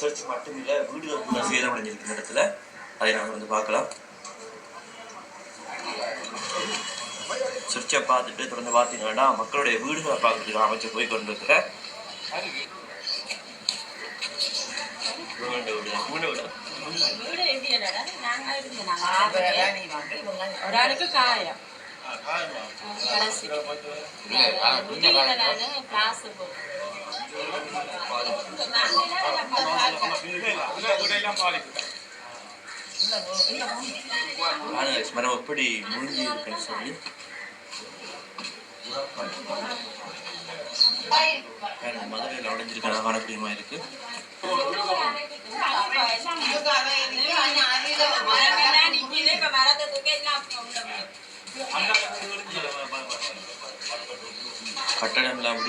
Search மட்டும் இல்லை வீடுகள் கூட சேதமடைஞ்சிருக்கு இந்த இடத்துல. அதை நாங்கள் வந்து பார்க்கலாம். சர்ச்சை பார்த்துட்டு தொடர்ந்து பார்த்தீங்கன்னா மக்களுடைய வீடுகளை பார்க்கறதுக்கு அமைச்சு போய் இருந்தோம், நாங்க ஒரு ஆளுக்கு காயம். கடைசி மரம் எப்படி முழுங்கி இருக்குன்னு சொல்லி மதுரையில் உடஞ்சிருக்க அழகான பிரியமா இருக்கு மரங்கள்லாம் நிக்குது, இப்ப மரத்தை தூக்கி எல்லாம் உள்ள கட்டடங்களாக கட்டடம் எல்லாம்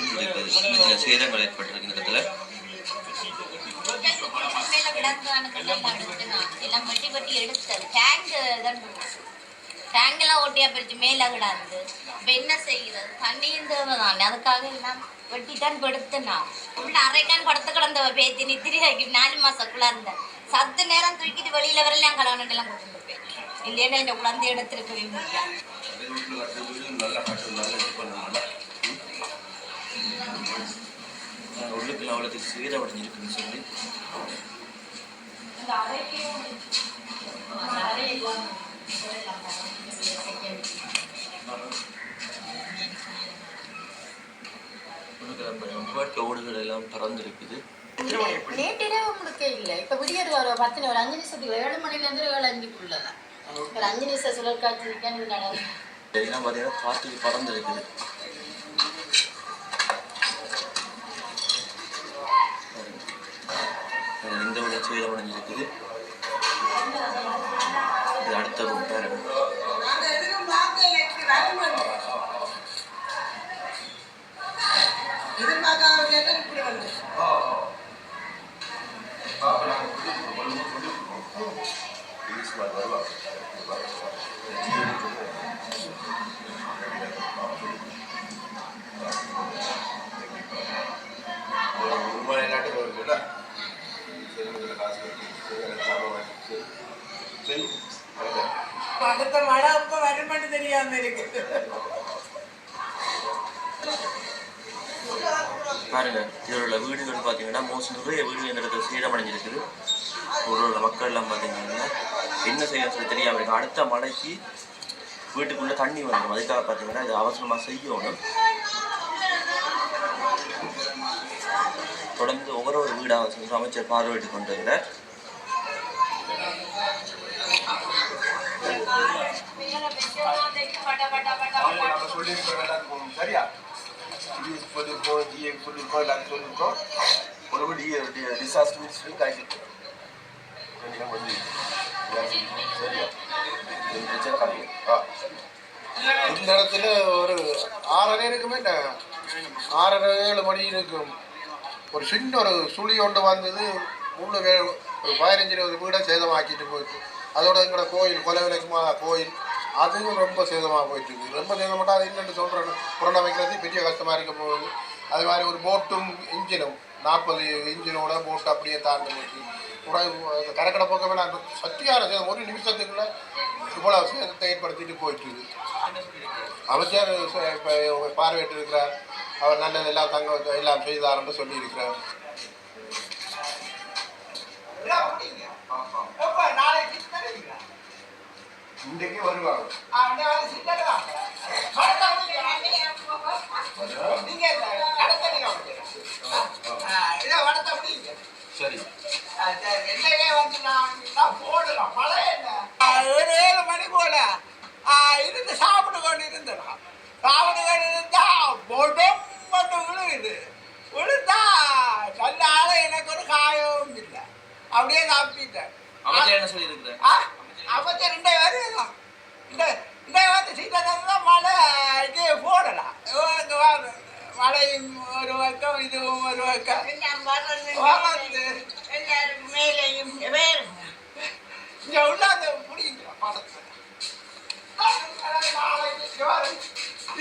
சின்ன சின்ன சேதங்கள் ஏற்பட்டிருக்கு இடத்துல. எல்லாம் வெட்டி வெட்டி எடுத்தது டேங்க் தான் டேங்க் எல்லாம் ஓட்டியா பிரிச்சு மேல கிடாந்து இப்ப என்ன செய்யறது? தண்ணியும் தேவைதான். அதுக்காக எல்லாம் வெட்டித்தான் படுத்துனான் உள்ள அரைக்கான் படுத்து கிடந்தவ பேத்தி நித்திரி நாலு மாசக்குள்ள இருந்த சத்து நேரம் தூக்கிட்டு வெளியில வரலாம் கலவனுட்டு எல்லாம் இல்லைன்னா இந்த குழந்தை எடுத்திருக்கவே முடியாது உள்ளுக்குள்ள அவ்வளோக்கு சேதம் அடைஞ்சிருக்குன்னு சொல்லி ஓடுகள் எல்லாம் பறந்துருக்குது நேற்றிரவு முழுக்க இல்லை. இப்போ விடியற் ஒரு பத்து ஒரு அஞ்சு நிமிஷத்துக்கு ஏழு மணிலேருந்து ஏழு அஞ்சுக்குள்ளதான். அஞ்சு நிமிஷம் சுழற்காட்சி பார்த்தீங்கன்னா காற்றுக்கு பறந்துருக்குது. இந்த ஒரு சேதம் அடைஞ்சிருக்குது இது அடுத்த room பாருங்க. அடுத்த மழை அப்ப வருமானு தெரியாம இருக்கு பாருங்க இதில் உள்ள வீடுகள் பார்த்தீங்கன்னா மோஸ்ட் நிறைய வீடுகள் இந்த இடத்துல சீரமடைஞ்சிருக்குது ஒரு உள்ள மக்கள் எல்லாம் பார்த்தீங்கன்னா என்ன செய்யணும்னு சொல்லி தெரியாமல் இருக்கு அடுத்த மழைக்கு வீட்டுக்குள்ள தண்ணி வந்துடும் அதுக்காக பார்த்தீங்கன்னா இது அவசரமாக செய்யணும் தொடர்ந்து ஒவ்வொரு ஒரு வீடாக அமைச்சர் பார்வையிட்டு கொண்டு வருகிறார் சரியா இது சொல்லியிருக்கோம் டிஏ சொல்லியிருக்கோம் எல்லாரும் சொல்லியிருக்கோம் ஒரு டிசாஸ்டர் மினிஸ்டரும் காய்ச்சிருக்கோம் சரியா பிரச்சனை கம்மி ஆ இந்த இடத்துல ஒரு ஆறரை இருக்குமே ஆறரை ஏழு மணி இருக்கும் ஒரு சின்ன ஒரு சுழி ஒன்று வந்தது மூணு ஒரு பதினஞ்சு இருபது வீடை சேதமாக்கிட்டு போயிட்டு. அதோட எங்களோட கோயில் கொலவிலக்குமா கோயில் அதுவும் ரொம்ப சேதமாக போயிட்டு ரொம்ப சேதமாட்டால் அது என்னென்னு சொல்கிறேன் புறணமைக்கிறது பெரிய கஷ்டமாக இருக்க போகுது அது மாதிரி ஒரு போட்டும் இன்ஜினும் நாற்பது இன்ஜினோட போட்டு அப்படியே தாண்டி போச்சு கரக்கடை பக்கமே நான் சத்தியான சேதம். ஒரு நிமிஷத்துக்குள்ள இவ்வளோ சேதத்தை ஏற்படுத்திட்டு போயிட்டு அமைச்சர் இப்போ பார்வையிட்டு இருக்கிறார் அவர் நல்லது எல்லாம் தங்க எல்லாம் செய்தார் என்று இருக்கிறார் இன்றைக்கு வருவாங்க. சரி. என்னையே வந்து நான் போடலாம் என்ன? ஒரு ஏழு மணி போல. இருந்து சாப்பிட்டு கொண்டு இருந்தேன் சாப்பிட்டு கொண்டு இருந்தா பொடம் மட்டும் விழுகுது. விழுந்தா நல்ல ஆளை எனக்கு ஒரு காயமும் இல்லை. அப்படியே என்ன சொல்லியிருக்கிறார் ஆ, அமைச்சர் இந்த வருதான் இந்த இந்த வந்து சீக்கிரம் மழை இது போடலாம். மழையும் ஒரு பக்கம் இதுவும் ஒரு பக்கம்.